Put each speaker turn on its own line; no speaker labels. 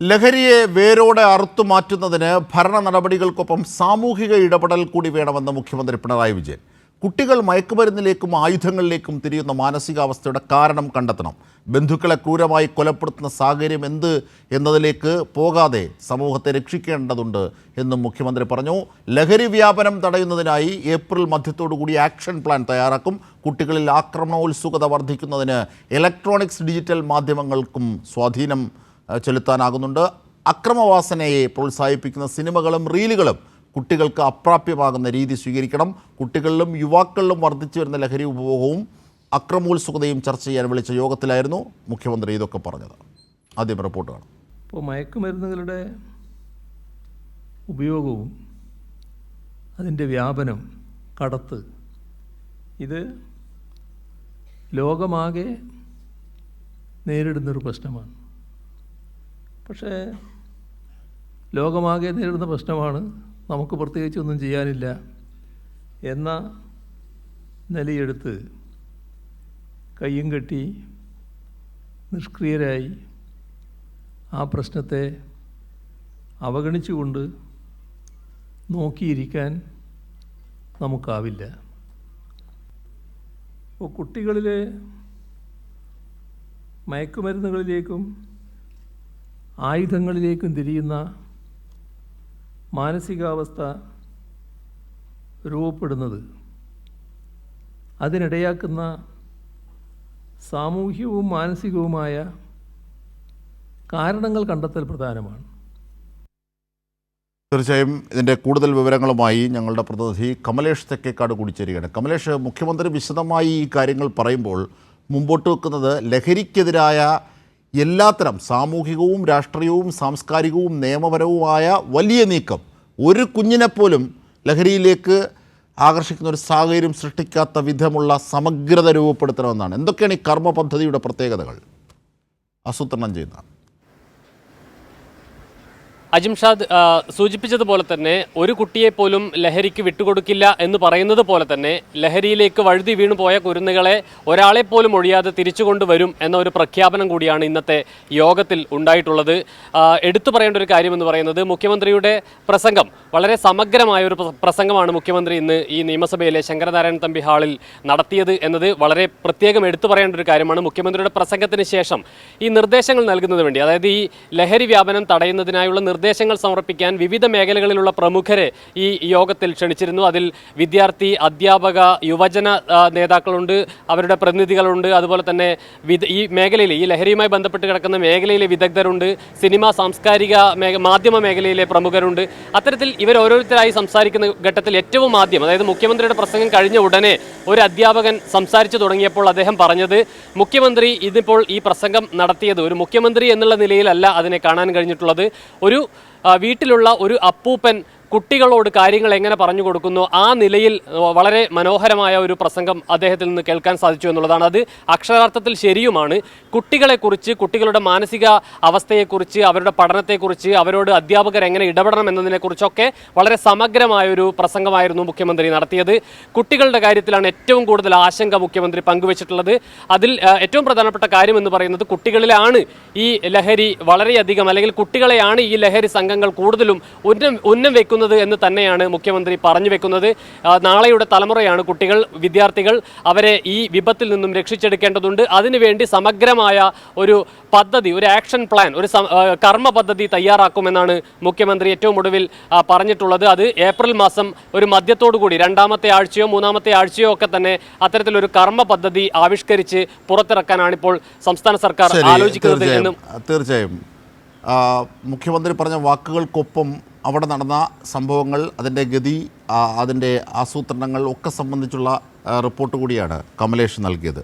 ലഹരിയെ വേരോടെ അറുത്തു മാറ്റുന്നതിന് ഭരണ നടപടികൾക്കൊപ്പം സാമൂഹിക ഇടപെടൽ കൂടി വേണമെന്ന് മുഖ്യമന്ത്രി പിണറായി വിജയൻ. കുട്ടികൾ മയക്കുമരുന്നിലേക്കും ആയുധങ്ങളിലേക്കും തിരിയുന്ന മാനസികാവസ്ഥയുടെ കാരണം കണ്ടെത്തണം. ബന്ധുക്കളെ ക്രൂരമായി കൊലപ്പെടുത്തുന്ന സാഹചര്യം എന്ത് എന്നതിലേക്ക് പോകാതെ സമൂഹത്തെ രക്ഷിക്കേണ്ടതുണ്ട് എന്നും മുഖ്യമന്ത്രി പറഞ്ഞു. ലഹരി വ്യാപനം തടയുന്നതിനായി ഏപ്രിൽ മധ്യത്തോടുകൂടി ആക്ഷൻ പ്ലാൻ തയ്യാറാക്കും. കുട്ടികളിൽ ആക്രമണോത്സുകത വർദ്ധിക്കുന്നതിന് ഇലക്ട്രോണിക്സ് ഡിജിറ്റൽ മാധ്യമങ്ങൾക്കും സ്വാധീനം ചെലുത്താനാകുന്നുണ്ട്. അക്രമവാസനയെ പ്രോത്സാഹിപ്പിക്കുന്ന സിനിമകളും റീലുകളും കുട്ടികൾക്ക് അപ്രാപ്യമാകുന്ന രീതി സ്വീകരിക്കണം. കുട്ടികളിലും യുവാക്കളിലും വർദ്ധിച്ചു വരുന്ന ലഹരി ഉപഭോഗവും അക്രമോത്സുകതയും ചർച്ച ചെയ്യാൻ വിളിച്ച യോഗത്തിലായിരുന്നു മുഖ്യമന്ത്രി ഇതൊക്കെ പറഞ്ഞത്. ആദ്യം റിപ്പോർട്ടാണ്.
ഇപ്പോൾ മയക്കുമരുന്നുകളുടെ ഉപയോഗവും അതിന്റെ വ്യാപനം കടത്ത് ഇത് ലോകമാകെ നേരിടുന്നൊരു പ്രശ്നമാണ്. പക്ഷേ ലോകമാകെ നേരിടുന്ന പ്രശ്നമാണ് നമുക്ക് പ്രത്യേകിച്ച് ഒന്നും ചെയ്യാനില്ല എന്ന നിലയെടുത്ത് കയ്യും കെട്ടി നിഷ്ക്രിയരായി ആ പ്രശ്നത്തെ അവഗണിച്ചുകൊണ്ട് നോക്കിയിരിക്കാൻ നമുക്കാവില്ല. ഇപ്പോൾ കുട്ടികളിലെ മയക്കുമരുന്നുകളിലേക്കും ആയുധങ്ങളിലേക്കും തിരിയുന്ന മാനസികാവസ്ഥ രൂപപ്പെടുന്നത് അതിനിടയാക്കുന്ന സാമൂഹ്യവും മാനസികവുമായ കാരണങ്ങൾ കണ്ടെത്തൽ പ്രധാനമാണ്.
തീർച്ചയായും ഇതിന്റെ കൂടുതൽ വിവരങ്ങളുമായി ഞങ്ങളുടെ പ്രതിനിധി കമലേഷ് തെക്കേക്കാട് കൂടി ചേരുകയാണ് കമലേഷ് മുഖ്യമന്ത്രി വിശദമായി ഈ കാര്യങ്ങൾ പറയുമ്പോൾ മുമ്പോട്ട് വെക്കുന്നത് ലഹരിക്കെതിരായ എല്ലാത്തരം സാമൂഹികവും രാഷ്ട്രീയവും സാംസ്കാരികവും നിയമപരവുമായ വലിയ നീക്കം ഒരു കുഞ്ഞിനെപ്പോലും ലഹരിയിലേക്ക് ആകർഷിക്കുന്ന ഒരു സാഹചര്യം സൃഷ്ടിക്കാത്ത വിധമുള്ള സമഗ്രത രൂപപ്പെടുത്തണമെന്നാണ്. എന്തൊക്കെയാണ് ഈ കർമ്മ പദ്ധതിയുടെ പ്രത്യേകതകൾ? ആസൂത്രണം ചെയ്യുന്നത്
അജിംഷാദ് സൂചിപ്പിച്ചതുപോലെ തന്നെ ഒരു കുട്ടിയെ പോലും ലഹരിക്ക് വിട്ടുകൊടുക്കില്ല എന്ന് പറയുന്നത് പോലെ തന്നെ ലഹരിയിലേക്ക് വഴുതി വീണു പോയ കുരുന്നുകളെ ഒരാളെ പോലും ഒഴിയാതെ തിരിച്ചു കൊണ്ടുവരും എന്ന ഒരു പ്രഖ്യാപനം കൂടിയാണ് ഇന്നത്തെ യോഗത്തിൽ ഉണ്ടായിട്ടുള്ളത്. എടുത്തു പറയേണ്ട ഒരു കാര്യമെന്ന് പറയുന്നത് മുഖ്യമന്ത്രിയുടെ പ്രസംഗം വളരെ സമഗ്രമായ ഒരു പ്രസംഗമാണ് മുഖ്യമന്ത്രി ഇന്ന് ഈ നിയമസഭയിലെ ശങ്കരനാരായണ തമ്പി ഹാളിൽ നടത്തിയത് എന്നത് വളരെ പ്രത്യേകം എടുത്തു പറയേണ്ട ഒരു കാര്യമാണ് മുഖ്യമന്ത്രിയുടെ പ്രസംഗത്തിന് ശേഷം. ഈ നിർദ്ദേശങ്ങൾ നൽകുന്നതിന് വേണ്ടി അതായത് ഈ ലഹരി വ്യാപനം തടയുന്നതിനായുള്ള നിർദ്ദേശങ്ങൾ സമർപ്പിക്കാൻ വിവിധ മേഖലകളിലുള്ള പ്രമുഖരെ ഈ യോഗത്തിൽ ക്ഷണിച്ചിരുന്നു. അതിൽ വിദ്യാർത്ഥി അധ്യാപക യുവജന നേതാക്കളുണ്ട് അവരുടെ പ്രതിനിധികളുണ്ട് അതുപോലെ തന്നെ ഈ മേഖലയിൽ ഈ ലഹരിയുമായി ബന്ധപ്പെട്ട് കിടക്കുന്ന മേഖലയിലെ വിദഗ്ധരുണ്ട് സിനിമ സാംസ്കാരിക മാധ്യമ മേഖലയിലെ പ്രമുഖരുണ്ട്. അത്തരത്തിൽ ഇവർ ഓരോരുത്തരായി സംസാരിക്കുന്ന ഘട്ടത്തിൽ ഏറ്റവും ആദ്യം അതായത് മുഖ്യമന്ത്രിയുടെ പ്രസംഗം കഴിഞ്ഞ ഉടനെ ഒരു അധ്യാപകൻ സംസാരിച്ചു തുടങ്ങിയപ്പോൾ അദ്ദേഹം പറഞ്ഞത് മുഖ്യമന്ത്രി ഇതിപ്പോൾ ഈ പ്രസംഗം നടത്തിയത് ഒരു മുഖ്യമന്ത്രി എന്നുള്ള നിലയിലല്ല അതിനെ കാണാൻ കഴിഞ്ഞിട്ടുള്ളത്. ഒരു വീട്ടിലുള്ള ഒരു അപ്പൂപ്പൻ കുട്ടികളോട് കാര്യങ്ങൾ എങ്ങനെ പറഞ്ഞു കൊടുക്കുന്നു ആ നിലയിൽ വളരെ മനോഹരമായ ഒരു പ്രസംഗം അദ്ദേഹത്തിൽ നിന്ന് കേൾക്കാൻ സാധിച്ചു എന്നുള്ളതാണ്. അത് അക്ഷരാർത്ഥത്തിൽ ശരിയുമാണ്. കുട്ടികളെക്കുറിച്ച് കുട്ടികളുടെ മാനസിക അവസ്ഥയെക്കുറിച്ച് അവരുടെ പഠനത്തെക്കുറിച്ച് അവരോട് അധ്യാപകർ എങ്ങനെ ഇടപെടണം എന്നതിനെക്കുറിച്ചൊക്കെ വളരെ സമഗ്രമായ ഒരു പ്രസംഗമായിരുന്നു മുഖ്യമന്ത്രി നടത്തിയത്. കുട്ടികളുടെ കാര്യത്തിലാണ് ഏറ്റവും കൂടുതൽ ആശങ്ക മുഖ്യമന്ത്രി പങ്കുവച്ചിട്ടുള്ളത്. അതിൽ ഏറ്റവും പ്രധാനപ്പെട്ട കാര്യം എന്ന് പറയുന്നത് കുട്ടികളിലാണ് ഈ ലഹരി വളരെയധികം അല്ലെങ്കിൽ കുട്ടികളെയാണ് ഈ ലഹരി സംഘങ്ങൾ കൂടുതലും ഉന്നം ഉന്നം വെക്കുന്നത് എന്ന് തന്നെയാണ് മുഖ്യമന്ത്രി പറഞ്ഞു വെക്കുന്നത്. നാളെയുടെ തലമുറയാണ് കുട്ടികൾ വിദ്യാർത്ഥികൾ അവരെ ഈ വിപത്തിൽ നിന്നും രക്ഷിച്ചെടുക്കേണ്ടതുണ്ട്. അതിനുവേണ്ടി സമഗ്രമായ ഒരു പദ്ധതി ഒരു ആക്ഷൻ പ്ലാൻ ഒരു കർമ്മ പദ്ധതി തയ്യാറാക്കുമെന്നാണ് മുഖ്യമന്ത്രി ഏറ്റവും ഒടുവിൽ പറഞ്ഞിട്ടുള്ളത്. അത് ഏപ്രിൽ മാസം ഒരു മദ്യത്തോടു കൂടി രണ്ടാമത്തെ ആഴ്ചയോ മൂന്നാമത്തെ ആഴ്ചയോ ഒക്കെ തന്നെ അത്തരത്തിലൊരു കർമ്മ പദ്ധതി ആവിഷ്കരിച്ച് പുറത്തിറക്കാനാണ് ഇപ്പോൾ സംസ്ഥാന സർക്കാർ ആലോചിക്കുന്നത് എന്നും
തീർച്ചയായും. മുഖ്യമന്ത്രി പറഞ്ഞ വാക്കുകൾക്കൊപ്പം അവിടെ നടന്ന സംഭവങ്ങൾ അതിന്റെ ഗതി അതിന്റെ ആസൂത്രണങ്ങൾ ഒക്കെ സംബന്ധിച്ചുള്ള റിപ്പോർട്ട് കൂടിയാണ് കമലേഷ് നൽകിയത്.